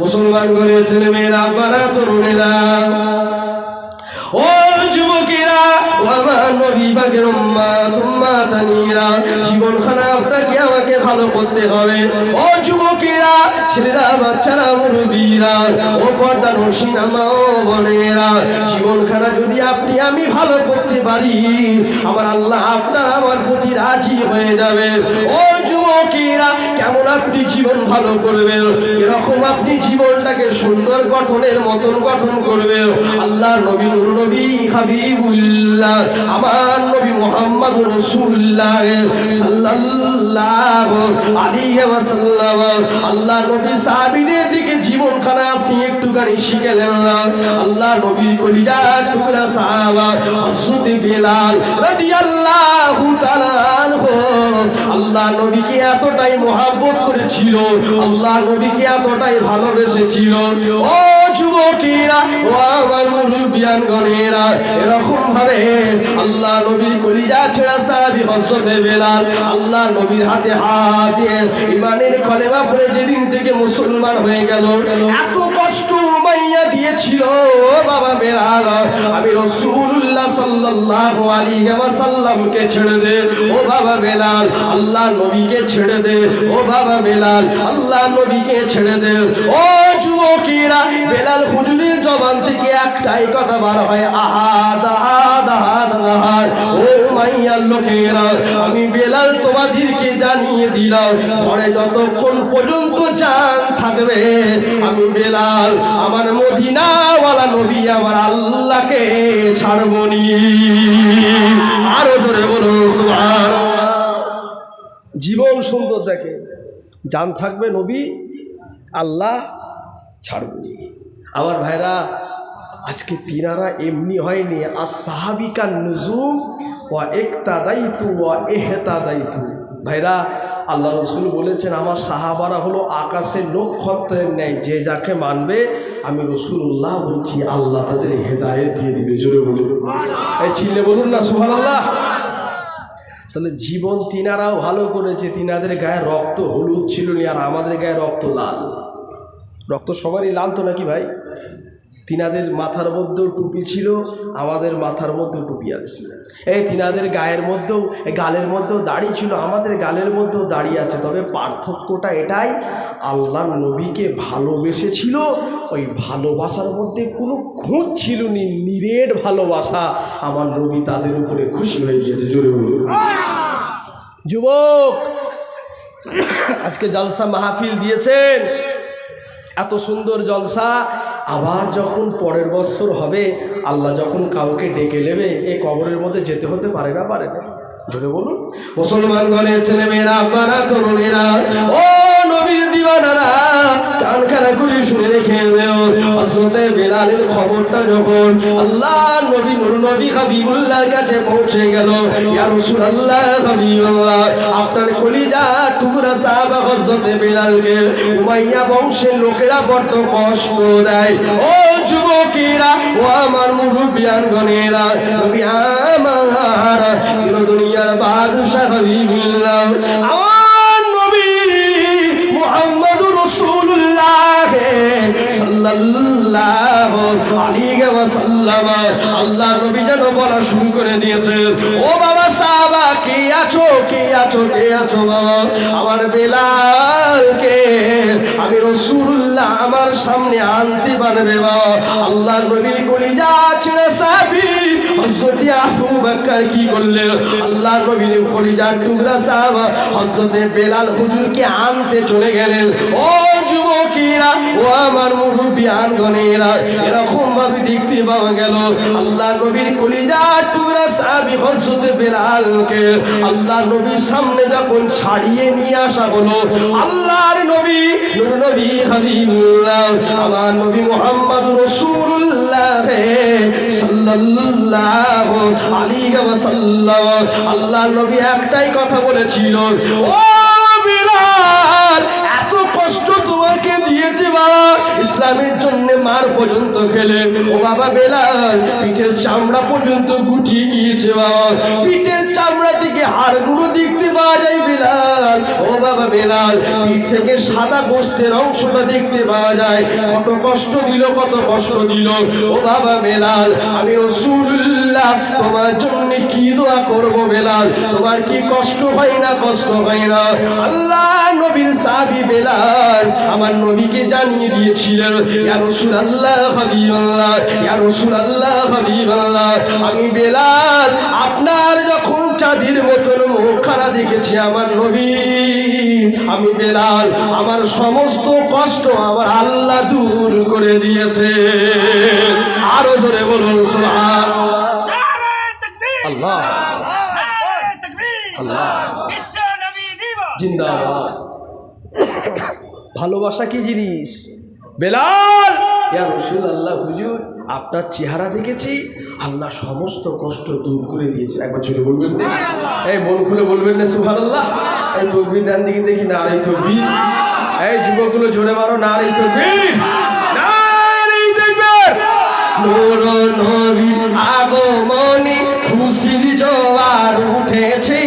মুসলমান ছেলে মেয়েরা আব্বারা তরুণেরা, ও যুবকেরা, ও আমার নবী পাকের উম্মা, তুম্মা তানিরা জীবন খানা আপনাকে আমাকে ভালো করতে হবে। ও যুবকেরা, ছেলেরা, বাচ্চারা ও পর্দা যদি আপনি আমি ভালো করতে পারি, আমার আল্লাহ আপনার আমার প্রতি রাজি হয়ে যাবে। ও কেমন আপনি জীবন ভালো করবেন? এরকম আপনি জীবনটাকে সুন্দর গঠনের মতন গঠন করবেন? আল্লাহ নবী নুর নবী হাবিবুল্লাহ, আমার নবী মোহাম্মদ রসুল্লাহ সাল্লাল্লাহু আলাইহি ওয়াসাল্লাম। আল্লাহ নবী সাহাবীদের দিকে জীবনখানা আপনি একটুখানি শিখেলেন না? আল্লাহ নবীর কলিজা টুকরা সাহাবা হযরত বেলাল রাদিয়াল্লাহু তাআলা আনহু আল্লাহ নবীকে এতটাই মহাব্বত করেছিল, আল্লাহ নবীকে এতটাই ভালোবেসেছিল। ও যুবকেরা, ও আমার মুরব্বিয়ান গণেরা এরকম ভাবে আল্লাহ নবীর কলিজা ছেড়া সাহাবী হযরতে বেলাল, আল্লাহ নবীর হাতে হাত দিয়ে ইমানের কলেমা পড়ে যেদিন থেকে মুসলমান হয়ে গেল, এত কষ্ট মাইয়া দিয়েছিল বাবা বেলাল, আমি রাসূলুল্লাহ সাল্লাল্লাহু আলাইহি ওয়াসাল্লামকে ছেড়ে দে। ও বাবা বেলাল, আল্লাহ নবীকে ছেড়ে দে। ও বাবা বেলাল, আল্লাহ নবীকে ছেড়ে দে। ও যুবকেরা, বেলাল হুজুরের জবান থেকে একটাই কথা বার হয় আহাদ আহাদ আহাদ আহাদ ও মাইয়ার লোকেরা, আমি বেলাল তোমাদেরকে জানিয়ে দিলাম, ঘরে যতক্ষণ পর্যন্ত জান থাকবে, আমি বেলাল আমার মদিনাওয়ালা নবী আমার আল্লাহকে ছাড়বনি আরও জোরে বলুন জীবন সুন্দর দেখে। জান থাকবে নবী, আল্লাহ ছাড়বনি আমার ভাইরা, আজকে তিনারা এমনি হয়নি। আর সাহাবিকা নজুম ও একতা দায়িত্ব ও এহতা দায়িত্ব ভাইরা, আল্লাহ রসুল বলেছেন, আমার সাহাবারা হলো আকাশের নক্ষত্রের ন্যায়, যে যাকে মানবে, আমি রসুল্লাহ বলছি, আল্লাহ তাদের হেদায়েত দিয়ে দিবে। জোরে বলুন। এই ছিলে বলুন না সুহান আল্লাহ তাহলে জীবন তিনারাও ভালো করেছে, তিনাদের গায়ে রক্ত হলুদ ছিল আর আমাদের গায়ে রক্ত লাল। রক্ত সবারই লাল তো নাকি ভাই? তিনাদের মাথার মধ্যেও টুপি ছিল, আমাদের মাথার মধ্যেও টুপি আছে। এই তিনাদের গায়ের মধ্যেও গালের মধ্যেও দাড়ি ছিল, আমাদের গালের মধ্যেও দাড়ি আছে। তবে পার্থক্যটা এটাই, আল্লাহ নবীকে ভালোবেসেছিল, ওই ভালোবাসার মধ্যে কোনো খুঁত ছিল নি, নিরেট ভালোবাসা। আমার নবী তাদের উপরে খুশি হয়ে গেছে, জোরে যুবক, আজকে জলসা মাহফিল দিয়েছেন। এত সুন্দর জলসা, আবার যখন পরের বছর হবে, আল্লাহ যখন কাউকে ডেকে নেবে, এই কবরের মধ্যে যেতে হতে পারে না পারে না। ধরে বলুন। মুসলমান ধরে ছেলে মেয়েরা আপনারা, তরুণেরা, ও নবীর দিওয়ানারা কান খানা করে শুনে রেখে দেও। হজরতে বেলালের খবরটা যখন আল্লাহ নবী নুর নবী হাবিবুল্লাহর কাছে পৌঁছে গেল, ইয়া রাসূলুল্লাহ হাবিবুল্লাহ, আপনার কলিজা টুকরা সাহাবা হজরতে বেলালকে উমাইয়া বংশের লোকেরা বড্ড কষ্ট দেয়। ও যুবকেরা ও আমার মুরব্বিয়ান গণেরা নবী আমার দুনিয়ার বাদশাহ হাবিবুল্লাহ, আমার আল্লাহ যেন করে ও বাবা কে আছো? কে আছো? কে আছো বাবা? আমার আমি রাসূলুল্লাহ আমার সামনে আনতে পারবে বাবা? আল্লাহ নবীর কলিজা ছেড়ে সাহাবী হযরত আবু বকর কি করলেন আল্লাহ নবীর কলিজা টুকরা সাহাবা হযরত বেলাল হুজুরকে আনতে চলে গেলেন। ও যুবকেরা ও আমার মুরব্বিয়ান গণেরা এরকম ভাবে দেখতে পাওয়া গেল। আল্লাহ নবীর কলিজা টুকরা সাহাবী হযরত বেলালকে আল্লাহ নবীর সামনে যখন ছাড়িয়ে নিয়ে আসা হলো, আল্লাহর নবী, নূর নবী হাবিবুল্লাহ, আমার নবী মুহাম্মদ রাসূলুল্লাহ সাল্লাল্লাহু আলাইহি ওয়াসাল্লাম আল্লাহ নবী একটাই কথা বলেছিল, ও ইসলামের জন্য মার পর্যন্ত খেলে। ও বাবা বেলাল, পিঠের চামড়া পর্যন্ত গুটিয়ে গিয়েছে বাবা। পিঠের চামড়া থেকে হাড়গুলো দেখতে পাওয়া যায় বেলাল। ও বাবা বেলাল, পিঠ থেকে সাদা গোস্তের অংশটা দেখতে পাওয়া যায়। কত কষ্ট দিল, কত কষ্ট দিল। ও বাবা বেলাল, আমি রসুল্লাহ, তোমার জন্য কি দোয়া করব বেলাল? তোমার কি কষ্ট হয় না, কষ্ট হয় না? আল্লাহ নবীর সাবি বেলাল আমার নবীকে জানিয়ে দিয়েছিলেন ইয়া রাসূলুল্লাহ হাবিবাল্লাহ ইয়া রাসূলুল্লাহ হাবিবাল্লাহ। আমি বেলাল আপনার যখন চাঁদের মতন মুখখানা দেখেছি আমার নবী আমি বেলাল আমার সমস্ত কষ্ট আমার আল্লাহ দূর করে দিয়েছে। আরও জোরে বলুন আল্লাহ। আল্লাহ। জিন্দাবাদ। ভালোবাসা কি জিনিস? বেলাল! ইয়া রাসূলুল্লাহ হুজুর আপনার চেহারা দেখেছি আল্লাহ সমস্ত কষ্ট দূর করে দিয়েছে। একবার জোরে বলবেন না? এই মন খুলে বলবেন না সুবহানাল্লাহ? এই তকবীর ডান দিকে দেখি না এই তকবীর এই যুবকগুলো জোরে মারো না এই নূর আগমনে খুশির জোয়ার উঠেছে।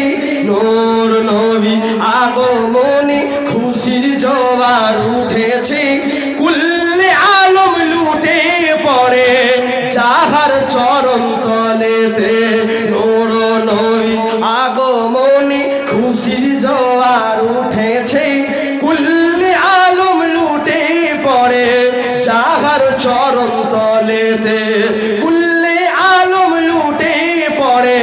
চরণ তলেতে কুল্লে আলম লুটে পড়ে।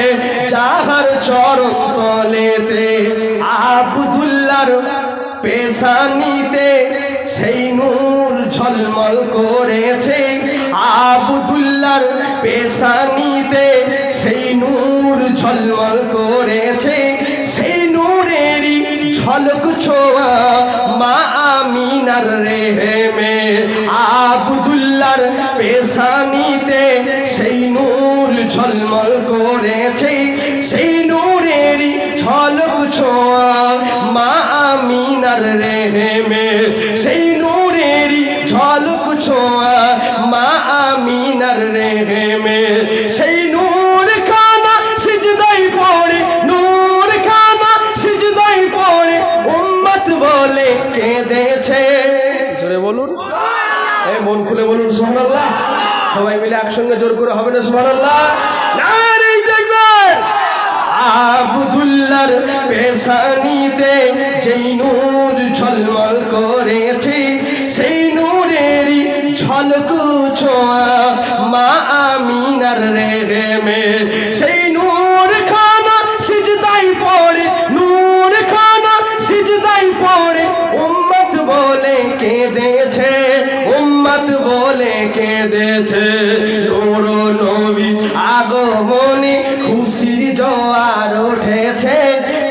যাহার চরণ তলেতে আবদুল্লার পেশানিতে সেই নূর ঝলমল করেছে। আবদুল্লার পেশানিতে সেই নূর ঝলমল করেছে। সেই নূরেরই ঝলক ছোঁয়া মা আমিনার রেহেমে পেশানিতে সেই নূর ঝলমল করেছে আমিনার রেহেমে সেই নূর খানা সিজদাই পড়ে, নূর খানা সিজদাই পড়ে। উম্মত বলে কেঁদেছে, উম্মত বলে কেঁদেছে। নূর নবী আগমনে খুশির জোয়ার উঠেছে।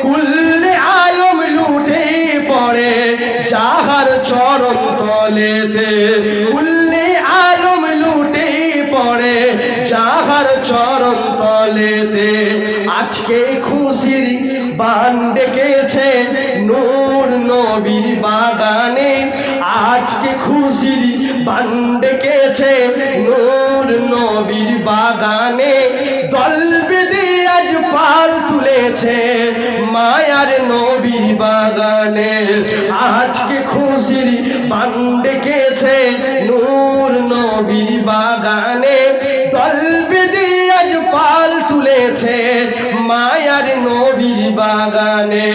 কুল্লে আলম লুটে পড়ে, যাহার চরণ তলেতে তলেতে আজকে খুশির বান ডেকেছে নূর নবীর বাগানে। আজকে খুশির বান ডেকেছে নূর নবীর বাগানে। দল বেঁধে আজ পাল তুলেছে মায়ার নবীর বাগানে। আজকে খুশির বান ডেকেছে নূর নবীর বাগানে। বাগানে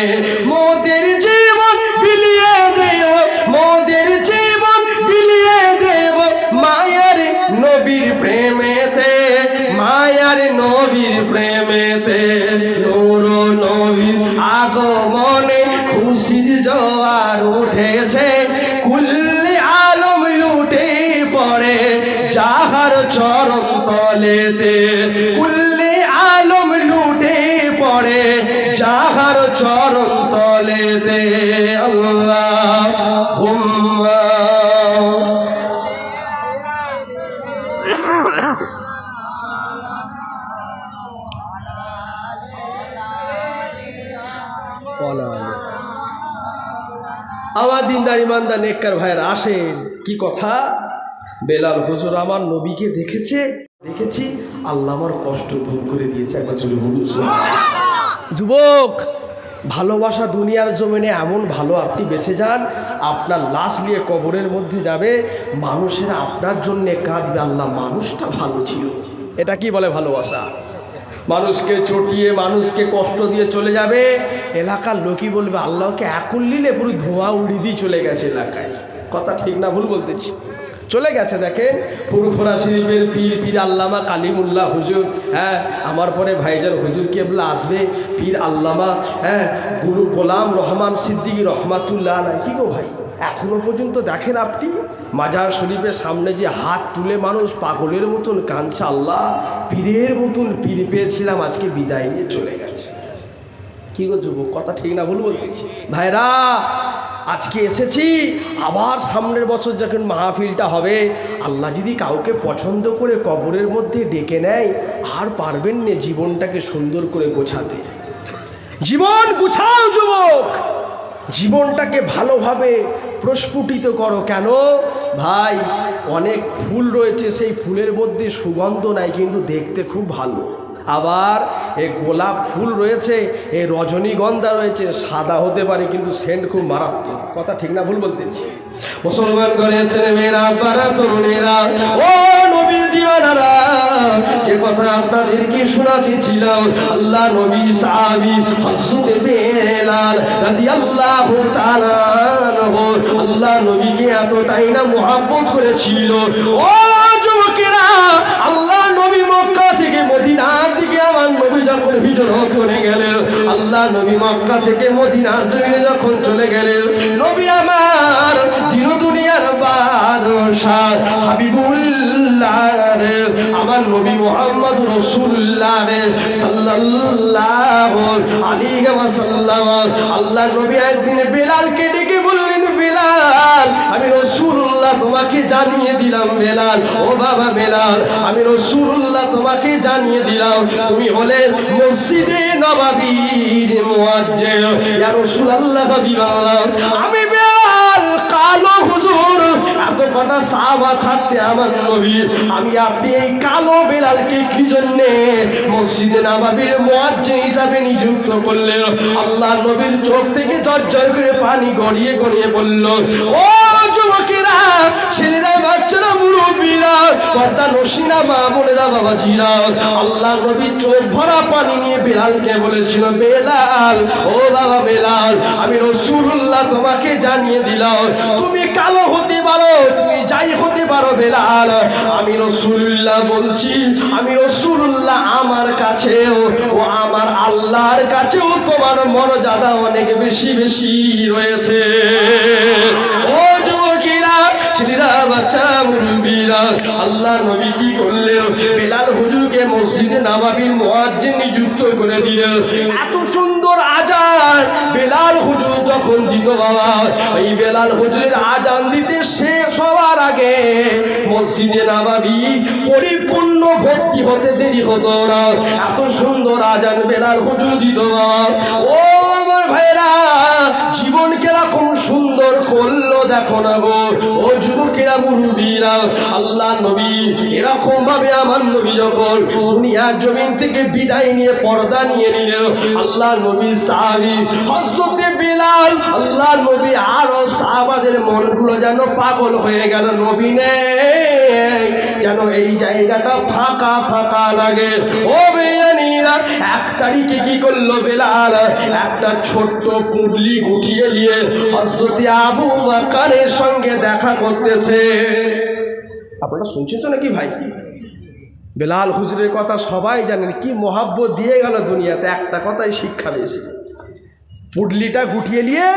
মোদের জীবন বিলিয়ে দেব, মোদের জীবন বিলিয়ে দেব। মায়ার নবীর প্রেমেতে, মায়ার নবীর প্রেমেতে, নূর নবীর আগমনে খুশির জোয়ার উঠেছে। কুল্লি আলম লুটে পড়ে যাহার চরণ তলেতে। কুল্লি আলম লুটে পড়ে যাহার চরণ তলেতে আল্লাহ, হুম্মা। আমার দিনদার ইমানদার নেককার ভাইয়ের, আসেন। কি কথা? বেলাল হুজুর আমার নবীকে দেখেছে, দেখেছি, আল্লাহ আমার কষ্ট দূর করে দিয়েছে, একবার চলে বলুন। যুবক, ভালোবাসা দুনিয়ার জমিনে এমন ভালো আপনি বেঁচে যান, আপনার লাশ নিয়ে কবরের মধ্যে যাবে, মানুষেরা আপনার জন্যে কাঁদবে, আল্লাহ মানুষটা ভালো ছিল। এটা কি বলে ভালোবাসা? মানুষকে চটিয়ে, মানুষকে কষ্ট দিয়ে চলে যাবে, এলাকার লোকই বলবে, আল্লাহকে একুল নিলে পুরো ধোঁয়া উড়িয়ে দিয়ে চলে গেছে এলাকায়। কথা ঠিক না, ভুল বলতেছি। চলে গেছে, দেখেন। ফুরফুরা শরীফের পীর পীর আল্লামা কালিমুল্লাহ হুজুর হ্যাঁ। আমার পরে ভাইজান হুজুর কেবলা আসবে, পীর আল্লামা হ্যাঁ। গুরু গোলাম রহমান সিদ্দিক রহমাতুল্লাহ আলাই কি গো ভাই? এখনও পর্যন্ত দেখেন আপনি? মাজার শরীফের সামনে যে হাত তুলে মানুষ পাগলের মতন কাঁদছে, আল্লাহ। পীরের মতন পীর পেয়েছিলাম, আজকে বিদায় নিয়ে চলে গেছে। কি গো যুবক, কথা ঠিক না ভুল বলতেছি? ভাইরা আজকে এসেছি, আবার সামনের বছর যখন মাহফিলটা হবে, আল্লাহ যদি কাউকে পছন্দ করে কবরের মধ্যে ডেকে নেয়, আর পারবেন না জীবনটাকে সুন্দর করে গোছাতে। জীবন গুছাও যুবক! জীবনটাকে ভালোভাবে প্রস্ফুটিত করো কেন? ভাই, অনেক ফুল রয়েছে, সেই ফুলের মধ্যে সুগন্ধ নাই, কিন্তু দেখতে খুব ভালো। আবার এ গোলাপ ফুল রয়েছে, এ রজনীগন্ধা রয়েছে, সাদা হতে পারে কিন্তু সেন্ট খুব মারাত্মক। কথা ঠিক না ভুল বলতেছি মুসলমান করে ছেলে মেয়েরা আব্বারা তরুণেরা। ও নবীর দিওয়ানারা, যে কথা আপনাদেরকে শোনাতেছিলাম আল্লাহ নবী সাহাবি হজরতে বেলাল রাদিয়াল্লাহু তাআলা আল্লাহ নবীকে এতটাই না মোহাব্বত করেছিল। ও যুবকেরা, আল্লাহ নবী মক্কা যখন হিজরত করে গেলেন আল্লাহ নবী মক্কা থেকে মদিনার জমিনে যখন চলে গেলেন নবী আমার দিন দুনিয়ার বাদশাহ হাবিবুল্লাহ আমার নবী মোহাম্মদ রসুল্লাহ সাল্লাল্লাহু আলাইহি আল্লাহ নবী একদিন বেলালকে ডেকে বললেন, বেলাল, আমি রসুল্লাহ তোমাকে জানিয়ে দিলাম, বেলাল। ও বাবা বেলাল, আমি রসুল্লাহ তোমাকে জানিয়ে দিলাম, তুমি হলে মসজিদে নবাবীর মুয়াজ্জিন। ইয়া রাসূলুল্লাহ হাবিবাল্লাহ, আমি বেলাল, কালো হুজুর। এত কটা সাহাবা থাকতে আমার নবী, আমি আপনি এই কালো বেলালকে কি জন্যে মসজিদে নাবাবির মুয়াজ্জিন হিসাবে নিযুক্ত করলেন? আল্লাহ নবীর চোখ থেকে জর্জর করে পানি গড়িয়ে গড়িয়ে পড়ল ও ছেলেরা বাচ্চারা মুরব্বীরা পর্দা নসিনা মা বোনেরা, বাবাজিরা। আল্লাহ নবী চোখ ভরা পানি নিয়ে বেলালকে বলেছিল, বেলাল, ও বাবা বেলাল, আমি রসুল্লাহ তোমাকে জানিয়ে দিলাম, তুমি কালো হতে পারো, তুমি যাই হতে পারো বেলাল। আমি রসুল্লাহ বলছি, আমি রসুল্লাহ আমার কাছেও ও আমার আল্লাহর কাছেও তোমার মর্যাদা অনেক বেশি বেশি রয়েছে। ছেলেরা বাচ্চা মুরব্বীরা। আল্লাহ নবী কি করলেন বেলাল হুজুরকে মসজিদে নামাবির মুয়াজ্জিন নিযুক্ত করে দিলেন এত সুন্দর আজান বেলাল হুজুর যখন দিত বাবা, এই বেলাল হুজুরের আজান দিতে শেষ হওয়ার আগে মসজিদে নামাবি, পরিপূর্ণ ভর্তি হতে দেরি হতো না। এত সুন্দর আজান বেলাল হুজুর দিত বাবা। ও আমার ভাইরা জীবন কীরকম সুন্দর করল, দেখো না গো। ও যুবকেরা মুরুবীরা আল্লাহ নবী, এরকম ভাবে আমার নবী যখন দুনিয়ার জমিন থেকে বিদায় নিয়ে পর্দা নিয়ে নিলেন আল্লাহ নবী সাহাবি হজরতে বিলাল, আল্লাহ নবী আরও সাহাবাদের মনগুলো যেন পাগল হয়ে গেল, নবী নেই যেন এই জায়গাটা ফাঁকা ফাঁকা লাগে। ও বেয়ানিরা এক তারিখে কি করল বেলাল? একটা ছোট্ট পুডলি গুটিয়ে নিয়ে হজরতে আবু বাকারের সঙ্গে দেখা করতেছে। আপনারা শুনছেন তো নাকি ভাই? বেলাল হুজুরের কথা সবাই জানেন, কি মহাব্বত দিয়ে গেল দুনিয়াতে, একটা কথাই শিক্ষা বেশি পুডলিটা গুটিয়ে নিয়ে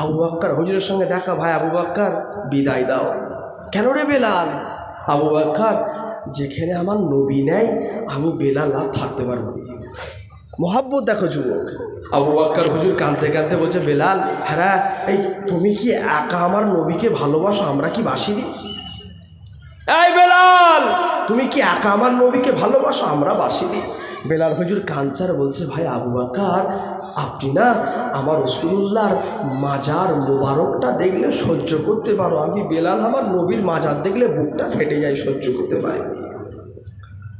আবু বাক্কার হুজুরের সঙ্গে দেখা, ভাই আবু বাক্কার বিদায় দাও। কেন রে বেলাল? আবু বাক্কার যেখানে আমার নবী নেই, আমি বেলাল আর থাকতে পারব না। মোহাব্বত দেখো যুবক। আবু আক্কার হুজুর কাঁদতে কাঁদতে বলছে, বেলাল হ্যাঁ এই তুমি কি একা আমার নবীকে ভালোবাসো? আমরা কি বাসিনি? এই বেলাল, তুমি কি একা আমার নবীকে ভালোবাসো? আমরা বাসিনি। বেলাল হুজুর কাঞ্চার বলছে, ভাই আবু বাকার, আপনি না আমার রসুল্লাহর মাজার মোবারকটা দেখলে সহ্য করতে পারো। আমি বেলাল আমার নবীর মাজার দেখলে বুকটা ফেটে যায়, সহ্য করতে পারিনি।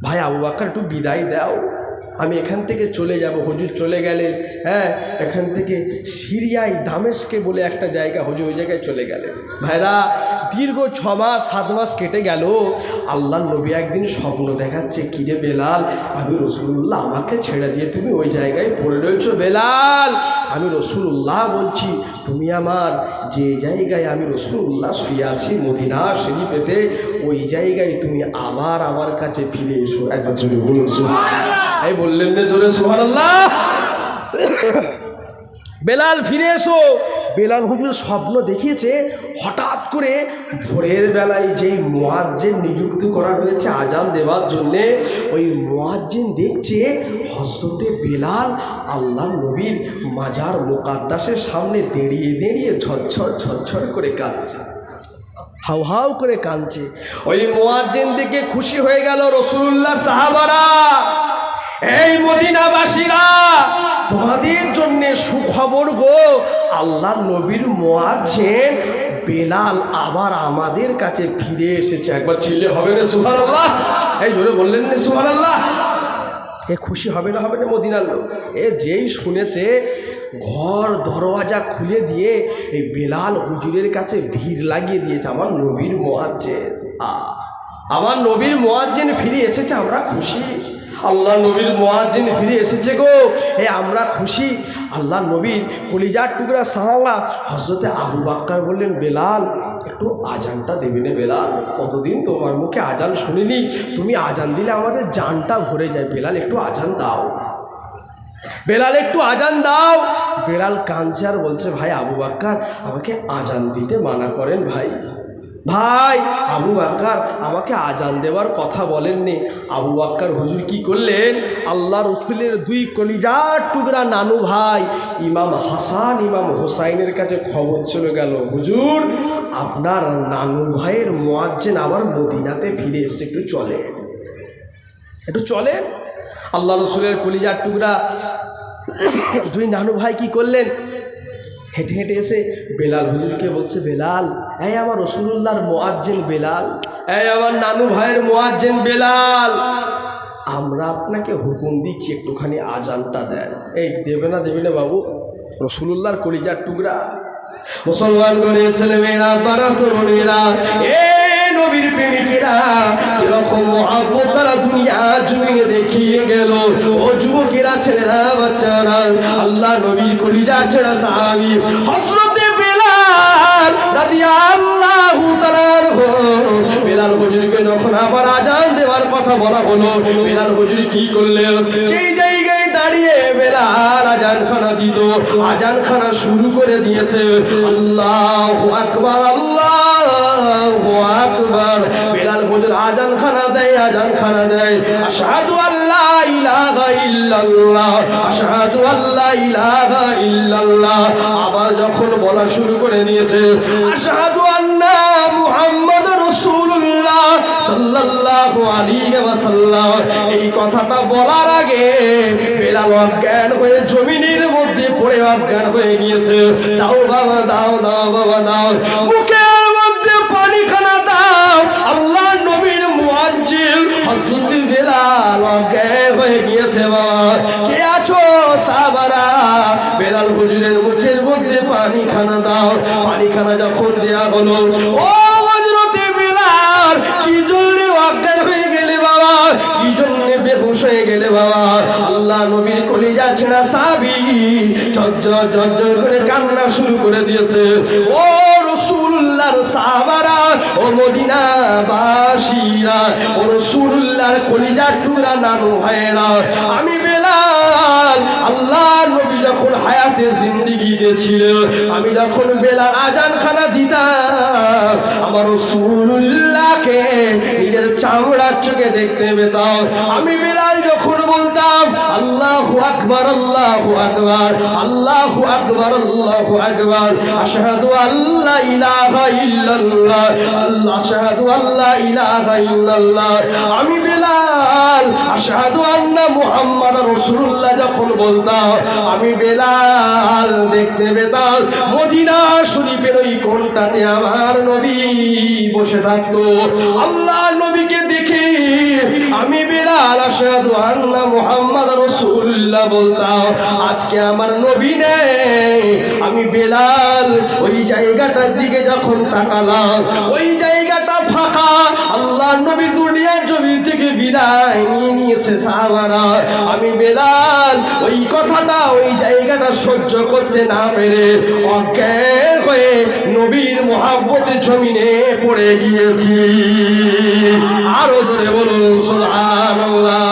ভাই আবু বাক্কার একটু বিদায় দাও। আমি এখান থেকে চলে যাব। হুজুর চলে গেলেন হ্যাঁ এখান থেকে সিরিয়ায় দামেশকে বলে একটা জায়গা হুজুর ওই জায়গায় চলে গেলেন ভাইরা, দীর্ঘ ছ মাস, সাত মাস কেটে গেল। আল্লাহ নবী একদিন স্বপ্ন দেখাচ্ছে, কিরে বেলাল, আমি রসুল্লাহ আমাকে ছেড়ে দিয়ে তুমি ওই জায়গায় পড়ে রয়েছো, বেলাল? আমি রসুল্লাহ বলছি, তুমি আমার যে জায়গায় আমি রসুল্লাহ শুয়ে আছি মদিনা সিঁড়ি পেতে, ওই জায়গায় তুমি আবার আমার কাছে ফিরে এসো। একবার বলুন। এই বললেন জোরে, সুবহানাল্লাহ। বেলাল, ফিরে এসো। বেলাল হুজুর স্বপ্ন দেখিয়েছে, হঠাৎ করে ভোরের বেলায় যেই মোয়াজ্জেন নিযুক্ত করা রয়েছে আজান দেওয়ার জন্যে, ওই মোয়াজ্জেন দেখছে হজরতে বেলাল আল্লাহ নবীর মাজার মোকাদ্দাসের সামনে দাঁড়িয়ে দাঁড়িয়ে ঝরঝর ঝরঝর করে কাঁদছে। হাউ হাউ করে কাঁদছে। ওই মোয়াজ্জেন দেখে খুশি হয়ে গেল রসুল্লাহ সাহাবারা। এই মদিনাবাসীরা, তোমাদের জন্য সুখবর গো, আল্লাহ নবীর মোয়াজ্জেন বেলাল আবার আমাদের কাছে ফিরে এসেছে। একবার ছিললে হবে না সুহান আল্লাহ এই জোরে বললেন না সুহান আল্লাহ এ খুশি হবে না হবে না মদিনার লোক? এ যেই শুনেছে, ঘর দরওয়াজা খুলে দিয়ে এই বেলাল হুজুরের কাছে ভিড় লাগিয়ে দিয়েছে, আমার নবীর মোয়াজ্জেন। আমার নবীর মোয়াজ্জেন ফিরে এসেছে, আমরা খুশি। আল্লাহ নবীর মোয়াজ্জেন ফিরে এসেছে গো। এ আমরা খুশি। আল্লাহ নবীর কলিজার টুকরা সাহাবা হজরতে আবু বাক্কার বললেন, বেলাল, একটু আজানটা দেবে না বেলাল। কতদিন তোমার মুখে আজান শুনিনি? তুমি আজান দিলে আমাদের জানটা ভরে যায়। বেলাল, একটু আজান দাও। বেলাল, একটু আজান দাও। বেলাল কাঁদছে আর বলছে, ভাই আবু বাক্কার, আমাকে আজান দিতে মানা করেন ভাই। ভাই, আবু বাক্কার আমাকে আজান দেওয়ার কথা বলেননি। আবু বাক্কার হুজুর কি করলেন? আল্লাহ রসুলের দুই কলিজার টুকরা নানু ভাই, ইমাম হাসান, ইমাম হোসাইনের কাছে খবর চলে গেল, হুজুর, আপনার নানু ভাইয়ের মোয়াজ্জেন আবার মদিনাতে ফিরে এসছে, একটু চলেন। একটু চলেন। আল্লাহ রসুলের কলিজার টুকরা, দুই নানু ভাই কি করলেন? হেঁটে হেঁটে এসে বেলাল হুজুরকে বলছে বেলাল এই আমার রসুল্লাহর মোয়াজ্জেন বেলাল। এই আমার নানু ভাইয়ের মোয়াজ্জেন বেলাল। আমরা আপনাকে হুকুম দিচ্ছি একটুখানি আজানটা দেন। এই দেবে না দেবে না বাবু। রসুল্লাহর কলিজার টুকরা। মুসলমান করে ছেলে মেয়েরা তারা তরুণীরা এ নবীর প্রেমিকেরা কীরকম মহাব্বত তারা দুনিয়া জমিনে দেখিয়ে গেল। যুবকেরা ছেলেরা, বাচ্চারা, আল্লাহ নবীর কলিজা ছেড়া সাহাবি হসরতে বেলাল রাদিয়াল্লাহু তাআলার হো বেলাল হুজুরকে যখন আবার আজান দেওয়ার কথা বলা হলো। বেলাল হুজুর কি করলেন? জায়গায় দাঁড়িয়ে বেলাল আজান খানা দিত। আজান খানা শুরু করে দিয়েছে। আল্লাহু আল্লাহু বেলাল দেয় আজান খানা দেয় আল্লাহ ইলাহা ইল্লাল্লাহ, আশহাদু আল্লাহ ইলাহা ইল্লাল্লাহ। আবার যখন বলা শুরু করে দিয়েছে, আশহাদু অজ্ঞান হয়ে গিয়েছে। দাও বাবা, দাও দাও, বাবা, দাও। মুখের মধ্যে পানি খানা দাও। আল্লাহ নবীর মুয়াজ্জিল হযরত বেলাল অজ্ঞান হয়ে গিয়েছে বাবা। কে আছো সাহাবারা বেলাল হুজুরের মুখের মধ্যে পানি খানা দাও। পানি খানা যখন দেয়া হলো, ও হযরতে বেলাল, কি জন্য অজ্ঞান হয়ে গেলে বাবা? কি জন্য বেহুশ হয়ে গেলে বাবা? আল্লাহ নবীর কলিজা ছেড়া সাবি ঝরঝর ঝরঝর করে কান্না শুরু করে দিয়েছে। ও রসুল্লাহর সাহাবারা, ও মদিনা বাসীরা ও রসুল্লাহর কলিজার টুকরা নানু ভাইয়েরা, আমি বেলাল, আল্লাহ নবী যখন হায়াতে জিন্দিগিতে ছিল আমি যখন বেলাল আজান খানা দিতাম, আমার রসুল্লাহকে নিজের চামড়ার চোখে দেখতে পেতাম। আমি বেলাল যখন আকবার, আল্লাহু আকবার আল্লাহু আকবার আল্লাহু আকবার। আশহাদু আল্লা ইলাহা ইল্লাল্লাহ আল্লাহ আশহাদু আল্লা ইলাহা ইল্লাল্লাহ। আমি বেলাল, আশহাদু আন্না মুহাম্মাদ রাসূলুল্লাহ যখন বলতাম, আমি বেলাল দেখতে পেতাম, মদিনা শরীফের ওই কোণটাতে আমার নবী বসে থাকতো। আল্লাহ আমি বেলাল, আশহাদু আন্না মুহাম্মাদ রাসূলুল্লাহ বলতাম, আজকে আমার নবী নেই। আমি বেলাল, ওই জায়গাটার দিকে যখন তাকালাম, ওই জায়গাটা ফাঁকা। আল্লাহ নবী দুনিয়া জমি থেকে বিদায় নিয়ে নিয়েছে সাহাবারা। আমি বেলাল, ওই কথাটা ওই জায়গাটা সহ্য করতে না পেরে অজ্ঞান নবীর মহাব্বতে জমিনে পড়ে গিয়েছি। আরও জোরে বলুন সুবহানাল্লাহ।